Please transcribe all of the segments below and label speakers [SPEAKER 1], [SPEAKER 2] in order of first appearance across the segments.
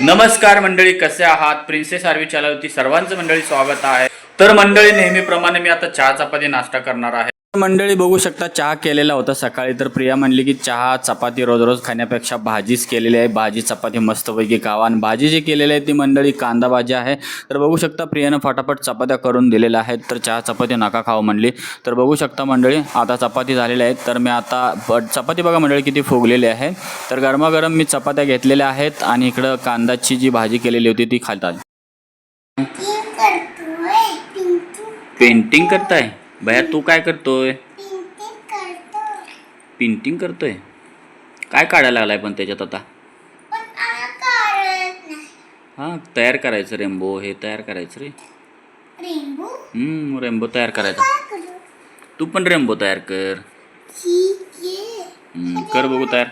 [SPEAKER 1] नमस्कार मंडळी कसे आहात? प्रिन्सेस आर्वी चॅनलवरती सर्वांचं मंडळी स्वागत आहे. तर मंडळी नेहमीप्रमाणे मी आता चहा चपाती नाश्ता करणार आहे. मंडळी बघू शकता चहा केलेला होता सकाळी. तर प्रिया म्हणली की चहा चपाती रोज रोज खाण्यापेक्षा भाजीच केलेली आहे. भाजी चपाती मस्तपैकी खावा. आणि भाजी जी केलेली आहे ती मंडळी कांदा भाजी आहे. तर बघू शकता प्रियानं फटाफट चपात्या करून दिलेल्या आहेत. तर चहा चपाती नका खाऊ म्हणली. तर बघू शकता मंडळी आता चपाती झालेल्या आहेत. तर मी आता चपाती बघा मंडळी किती फुगलेली आहे. तर गरमागरम मी चपात्या घेतलेल्या आहेत आणि इकडं कांदाची जी भाजी केलेली होती ती खातात
[SPEAKER 2] पेंटिंग करताय?
[SPEAKER 1] भया तू काय करतोय?
[SPEAKER 2] पेंटिंग करतो
[SPEAKER 1] पेंटिंग करतोय? काय काढायला लागलाय पण त्याच्यात आता? हां तयार करायचं रेम्बो हे तयार करायचं रे. रेम्बो तयार करायचा. तू पण रेम्बो तयार कर. कर बघू तयार.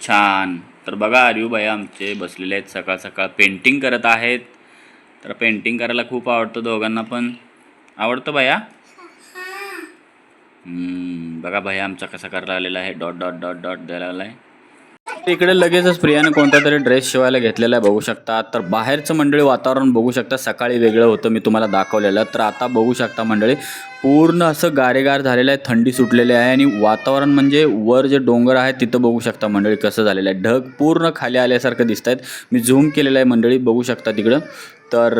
[SPEAKER 1] छान. तर बघा आर्यू बाई आमचे बसलेले आहेत. सकाळ सकाळ पेंटिंग करत आहेत. तर पेंटिंग करायला खूप आवडतं दोघांना पण. आवडतं भया? हम्म, बघा भैया आमचा कसा करायला लागलेला आहे. डॉट डॉट डॉट डॉट द्यायला लागलाय. इकडे लगेचच प्रियाने कोणता तरी ड्रेस शिवायला घेतलेला आहे बघू शकता. तर बाहेरचं मंडळी वातावरण बघू शकता. सकाळी वेगळं होतं मी तुम्हाला दाखवलेलं. तर आता बघू शकता मंडळी पूर्ण असं गारेगार झालेलं आहे थंडी सुटलेली आहे आणि वातावरण म्हणजे वर जे डोंगर आहे तिथं बघू शकता मंडळी कसं झालेलं आहे. ढग पूर्ण खाली आल्यासारखं दिसत आहेत मी झूम केलेलं आहे मंडळी बघू शकता तिकडं. तर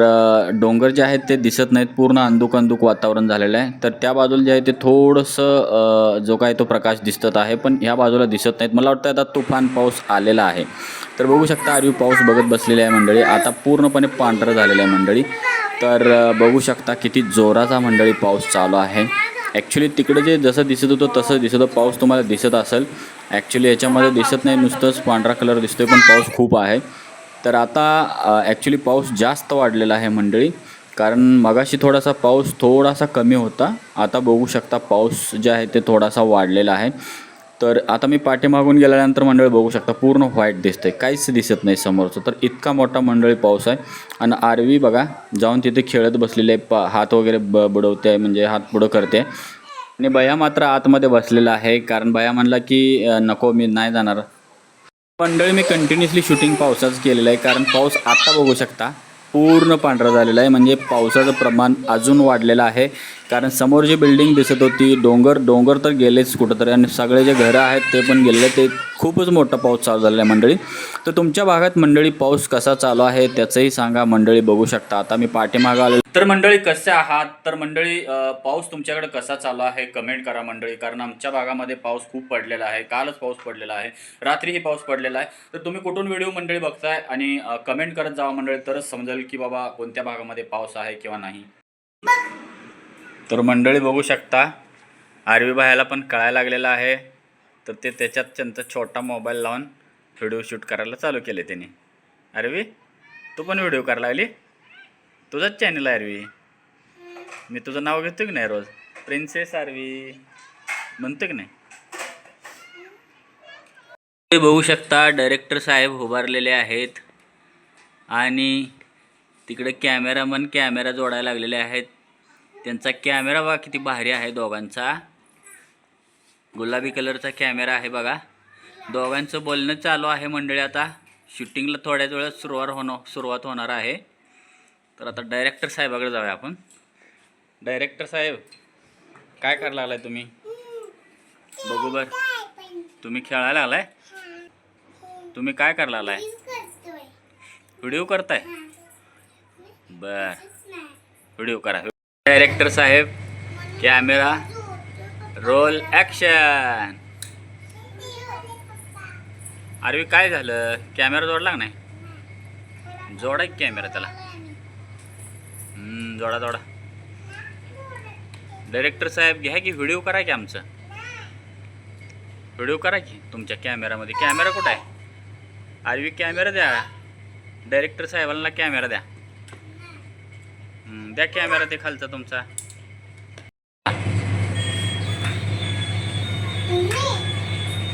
[SPEAKER 1] डोंगर जे आहेत ते दिसत नाहीत पूर्ण अंदुक अंदुक वातावरण झालेलं आहे. तर त्या बाजूला जे आहे ते थोडंसं जो काय तो प्रकाश दिसत आहे पण ह्या बाजूला दिसत नाहीत. मला वाटतं आता तुफान पाऊस आलेला आहे. तर बघू शकता आरवी पाऊस बघत बसलेला आहे मंडळी. आता पूर्णपणे पांढरं झालेलं आहे मंडळी. तर बघू शकता किती जोराचा मंडळी पाऊस चालू आहे. ॲक्च्युली तिकडे जे जसं दिसत होतं तसं दिसत होतं. पाऊस तुम्हाला दिसत असेल. ॲक्च्युली याच्यामध्ये दिसत नाही. नुसतंच पांढरा कलर दिसतोय पण पाऊस खूप आहे. तर आता ॲक्च्युली पाऊस जास्त वाढलेला आहे मंडळी. कारण मगाशी थोडासा पाऊस थोडासा कमी होता. आता बघू शकता पाऊस जे आहे ते थोडासा वाढलेला आहे. तर आता मी पाठीमागून गेल्यानंतर मंडळी बघू शकता पूर्ण व्हाईट दिसतंय. काहीच दिसत नाही समोरचं. तर इतका मोठा मंडळी पाऊस आहे. आणि आरवी बघा जाऊन तिथे खेळत बसलेले आहे प हात वगैरे ब बुडवते आहे म्हणजे हात पुढं करते. आणि बया मात्र आतमध्ये बसलेला आहे कारण बया म्हणला की नको मी नाही जाणार. मंडळी मी कंटिन्युअसली शूटिंग पावसाचं केलेलं आहे कारण पाऊस आत्ता बघू शकता. पूर्ण पांढरा झालेला आहे. म्हणजे पावसाचं प्रमाण अजून वाढलेलं आहे. कारण समोर जी बिल्डिंग दिसत होती डोंगर डोंगर तर गेलेच कुठंतरी. आणि सगळे जे घरं आहेत ते पण गेलेले. ते खूपच मोठा पाऊस चालू झालेला आहे मंडळी. तर तुमच्या भागात मंडळी पाऊस कसा चालू आहे त्याचंही सांगा. मंडळी बघू शकता. आता मी पाठीमागं आलो. तर मंडळी कसे आहात? तर मंडळी पाऊस तुमच्याकडे कसा चालू आहे? कमेंट करा मंडळी. कारण आमच्या भागामध्ये पाऊस खूप पडलेला आहे. कालच पाऊस पडलेला आहे. रात्रीही पाऊस पडलेला आहे. तर तुम्ही कुठून व्हिडिओ मंडळी बघताय? आणि कमेंट करत जावा मंडळी. तरच समजेल की बाबा कोणत्या भागामध्ये पाऊस आहे किंवा नाही. तर मंडळी बघू शकता आरवी भायाला पण कळायला लागलेला आहे. तर ते त्याच्यात त्यांचा छोटा मोबाईल लावून व्हिडिओ शूट करायला चालू केले त्याने. आरवी तू पण व्हिडिओ करायला लागली? तुझाच चॅनल आहे आरवी मी तुझं नाव घेतो की नाही रोज? प्रिन्सेस आरवी म्हणतो की नाही? बघू शकता डायरेक्टर साहेब उभारलेले आहेत. आणि तिकडे कॅमेरामन कॅमेरा जोडायला लागलेले आहेत. त्यांचा कॅमेरा बघा किती भारी आहे दोघांचा. गुलाबी कलरचा कॅमेरा आहे बघा. दोघांचं बोलणं चालू आहे मंडळी आता. शूटिंगला थोड्याच वेळात सुरुवात होणं सुरुवात होणार आहे. तर आता डायरेक्टर साहेबाकडे जाऊया आपण. डायरेक्टर साहेब काय करायला लागलाय तुम्ही? बघू बर. तुम्ही खेळायला लागलाय तुम्ही काय करायला लागलाय व्हिडिओ करताय. बर. व्हिडिओ करा. डायरेक्टर साहेब कॅमेरा रोल ॲक्शन अरे काय झालं? कॅमेरा जोडला का नाही? जोडा कॅमेरा त्याला. जोडा जोडा. डायरेक्टर साहेब घ्या की व्हिडिओ करा की आमचं. व्हिडिओ करा की तुमच्या कॅमेरामध्ये कॅमेरा कुठं आहे? आरवी कॅमेरा द्या. डायरेक्टर साहेबांना कॅमेरा द्या. द्या कॅमेरा ते खालचा तुमचा.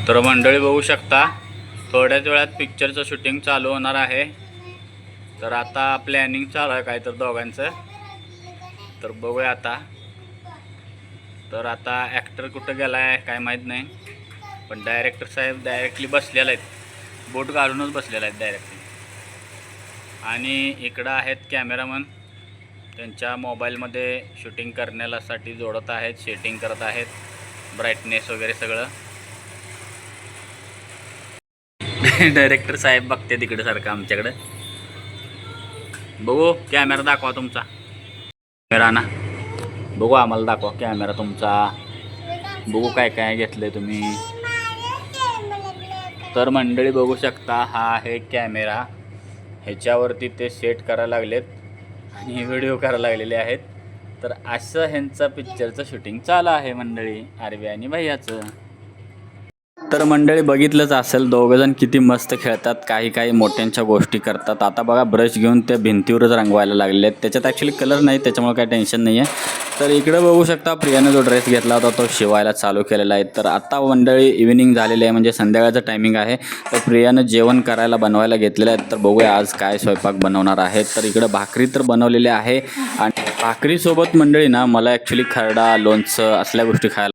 [SPEAKER 1] तर मंडळी बघू शकता थोड्याच वेळात पिक्चरचं शूटिंग चालू होणार आहे. तर आता प्लॅनिंग चालू आहे काय तर दोघांचं. तर बघूया आता. तर आता ॲक्टर कुठं गेला आहे काय माहीत नाही. पण डायरेक्टर साहेब डायरेक्टली बसलेला आहेत. बोट घालूनच बसलेला आहेत डायरेक्टली आणि इकडं आहेत कॅमेरामन त्यांच्या मोबाईलमध्ये शूटिंग करण्यासाठी जोडत आहेत सेटिंग करत आहेत ब्राईटनेस वगैरे सगळं. डायरेक्टर साहेब बघते तिकडे सारखं आमच्याकडे. बघू कॅमेरा दाखवा तुमचा. कॅमेरा ना. बघू आम्हाला दाखवा कॅमेरा तुमचा. बघू काय काय घेतलं आहे तुम्ही. तर मंडळी बघू शकता हा आहे कॅमेरा ह्याच्यावरती ते सेट करायला लागलेत. आणि व्हिडिओ करायला लागलेले आहेत. तर असं ह्यांचा पिक्चरचं शूटिंग चालू आहे मंडळी आरवी आणि भैयाचं. तर मंडळी बघितलंच असेल दोघंजण किती मस्त खेळतात काही काही मोठ्यांच्या गोष्टी करतात. आता बघा ब्रश घेऊन ते भिंतीवरच रंगवायला लागलेले आहेत. त्याच्यात ॲक्च्युली कलर नाही त्याच्यामुळे काही टेन्शन नाही आहे तर इकडे बघू शकता प्रियाने जो ड्रेस घेतला होता तो शिवायला चालू केलेला आहे. तर आता मंडळी इव्हिनिंग झालेली आहे म्हणजे संध्याकाळचं टायमिंग आहे. तर प्रियानं जेवण करायला बनवायला घेतलेलं आहे. तर बघूया आज काय स्वयंपाक बनवणार आहे. तर इकडे भाकरी तर बनवलेली आहे. आणि भाकरीसोबत मंडळी ना मला ॲक्च्युली खरडा लोणचं असल्या गोष्टी खायला